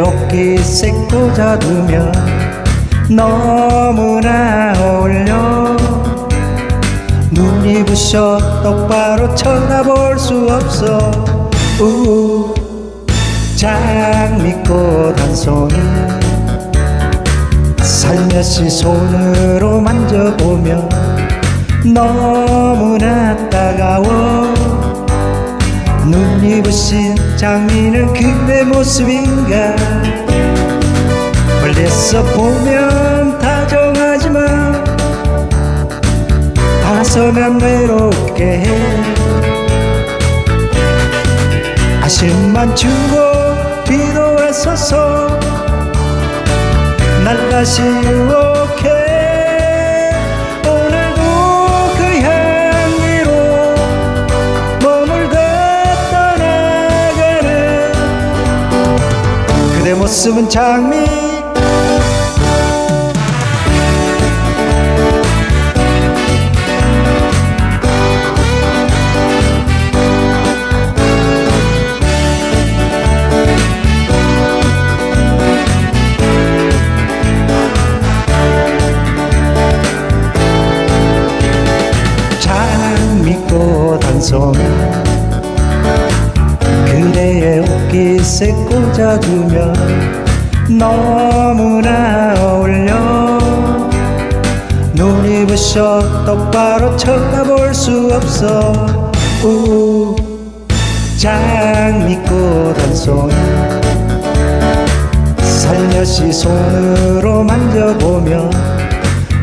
옷깃에 꽂아두면 너무나 어울려. 눈이 부셔 똑바로 쳐다볼 수 없어. 우 장미꽃 한 송이 살며시 손으로 만져보면 너무나 장미는 그대 모습인가? 멀리서 보면 다정하지만 다서면 외롭게 해. 아심만 주고 뒤돌아서서 날 다시 오 그대 모습은 장미. 장미꽃 한 송이 그대의 옷깃에 꽂아두면 너무나 어울려. 눈이 부셔 똑바로 쳐다볼 수 없어. 우 장미꽃 한 송이 살며시 손으로 만져보면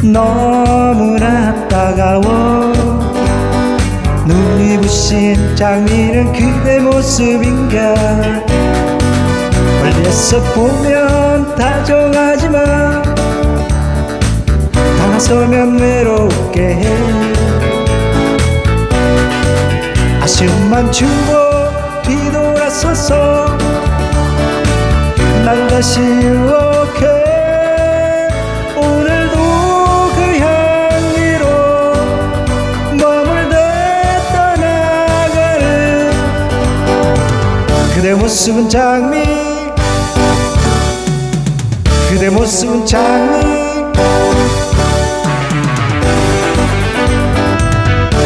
너무나 따가워 눈이 부신 장미는 그대 모습인가? 멀리서 보면 다정하지만 다서면 외롭게 해. 아쉬움만 주고 뒤돌아서서 날 다시 유 그대 모습은 장미. 그대 모습은 장미.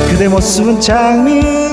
그대 모습은 장미